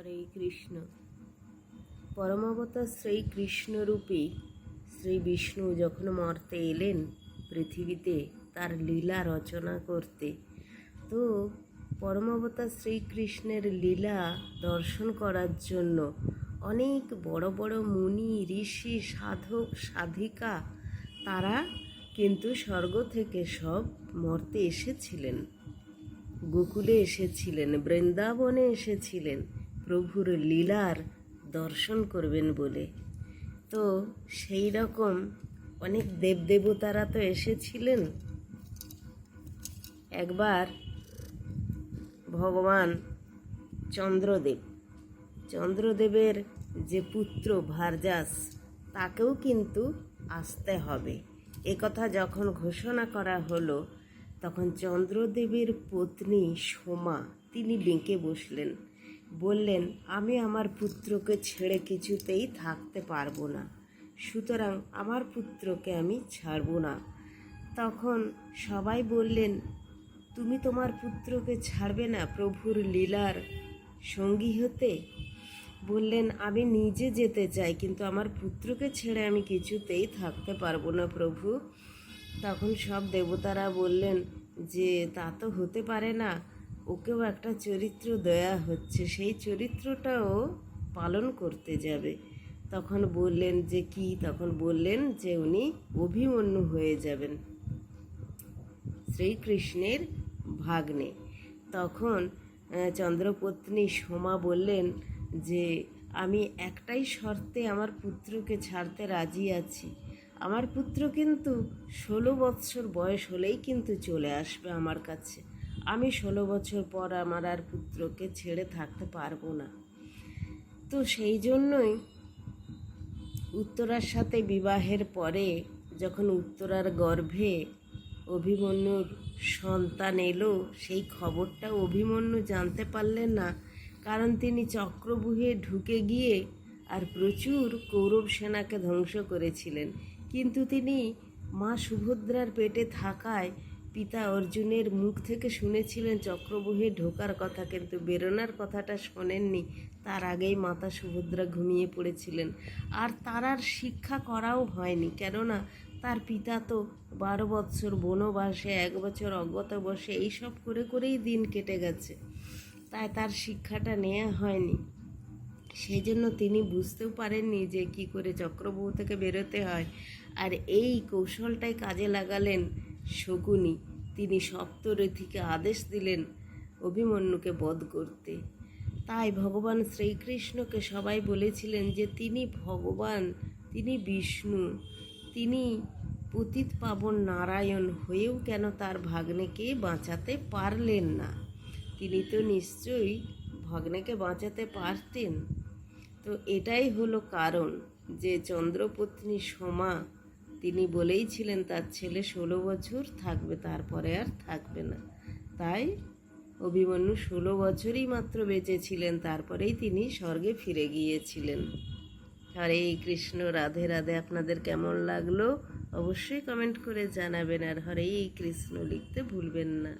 হরে কৃষ্ণ। পরমাবতার শ্রীকৃষ্ণরূপী শ্রী বিষ্ণু যখন মর্তে এলেন পৃথিবীতে, তার লীলা রচনা করতে, তো পরমাবতার শ্রীকৃষ্ণের লীলা দর্শন করার জন্য অনেক বড় বড় মুনি, ঋষি, সাধক, সাধিকা, তারা কিন্তু স্বর্গ থেকে সব মর্তে এসেছিলেন। গোকুলে এসেছিলেন, বৃন্দাবনে এসেছিলেন। প্রভুর লীলার দর্শন করবেন বলে। তো সেই রকম অনেক দেবদেবতারা তো এসেছিলেন। একবার ভগবান চন্দ্রদেব, চন্দ্রদেবের যে পুত্র ভারজাস তাকেও কিন্তু আসতে হবে। একথা যখন ঘোষণা করা হলো, তখন চন্দ্রদেবের পত্নী সোমা, তিনি বেঁকে বসলেন। বললেন, আমি আমার পুত্রকে ছেড়ে কিছুতেই থাকতে পারব না। সুতরাং আমার পুত্রকে আমি ছাড়ব না। তখন সবাই বললেন, তুমি তোমার পুত্রকে ছাড়বে না প্রভুর লীলার সঙ্গী হতে? বললেন, আমি নিজে যেতে চাই, কিন্তু আমার পুত্রকে ছেড়ে আমি কিছুতেই থাকতে পারব না প্রভু। তখন সব দেবতারা বললেন, যে তা তো হতে পারে না। ওকেও একটা চরিত্র দেয়া হচ্ছে। সেই চরিত্রটাও পালন করতে যাবে। তখন বললেন যে, কি? তখন বললেন যে, উনি অভিমন্যু হয়ে যাবেন শ্রীকৃষ্ণের ভাগ্নে। তখন চন্দ্রপত্নী সোমা বললেন যে, আমি একটাই শর্তে আমার পুত্রকে ছাড়তে রাজি আছি। আমার পুত্র কিন্তু ষোলো বৎসর বয়স হলেই কিন্তু চলে আসবে আমার কাছে। আমি ষোলো বছর পর আমার আর পুত্রকে ছেড়ে থাকতে পারব না। তো সেই জন্যই উত্তরার সাথে বিবাহের পরে যখন উত্তরার গর্ভে অভিমন্যুর সন্তান এলো, সেই খবরটা অভিমন্যু জানতে পারলেন না, কারণ তিনি চক্রবুহে ঢুকে গিয়ে আর প্রচুর কৌরব সেনাকে ধ্বংস করেছিলেন। কিন্তু তিনি মা সুভদ্রার পেটে থাকায় পিতা অর্জুনের মুখ থেকে শুনেছিলেন, চক্রবুহে ঢোকার কথা, কিন্তু বেরোনার কথাটা শোনেননি। তার আগেই মাতা সুভদ্রা ঘুমিয়ে পড়েছিলেন। আর তার আর শিক্ষা করাও হয়নি, কেননা তার পিতা তো বারো বৎসর বনবাসে, এক বছর অজ্ঞত বসে, এইসব করে করেই দিন কেটে গেছে। তাই তার শিক্ষাটা নেওয়া হয়নি। সেই জন্য তিনি বুঝতেও পারেননি যে কি করে চক্রবহু থেকে বেরোতে হয়। আর এই কৌশলটাই কাজে লাগালেন শকুনি তিনি সপ্তরথীকে আদেশ দিলেন অভিমন্যুকে বধ করতে। তাই ভগবান শ্রীকৃষ্ণকে সবাই বলেছিলেন যে, তিনি ভগবান, তিনি বিষ্ণু, তিনি পতিত পাবন নারায়ণ হয়েও কেন তার ভাগ্নেকে বাঁচাতে পারলেন না? তিনি তো নিশ্চয়ই ভাগ্নেকে বাঁচাতে পারতেন। তো এটাই হলো কারণ যে, চন্দ্রপত্নী সোমা তিনি বলেই ছিলেন, তার ছেলে ষোলো বছর থাকবে, তারপরে আর থাকবে না। তাই অভিমন্যু ষোলো বছরই মাত্র বেঁচেছিলেন, তারপরেই তিনি স্বর্গে ফিরে গিয়েছিলেন। হরে কৃষ্ণ, রাধে রাধে, আপনাদের কেমন লাগল? অবশ্যই কমেন্ট করে জানাবেন, আর হরে কৃষ্ণ লিখতে ভুলবেন না।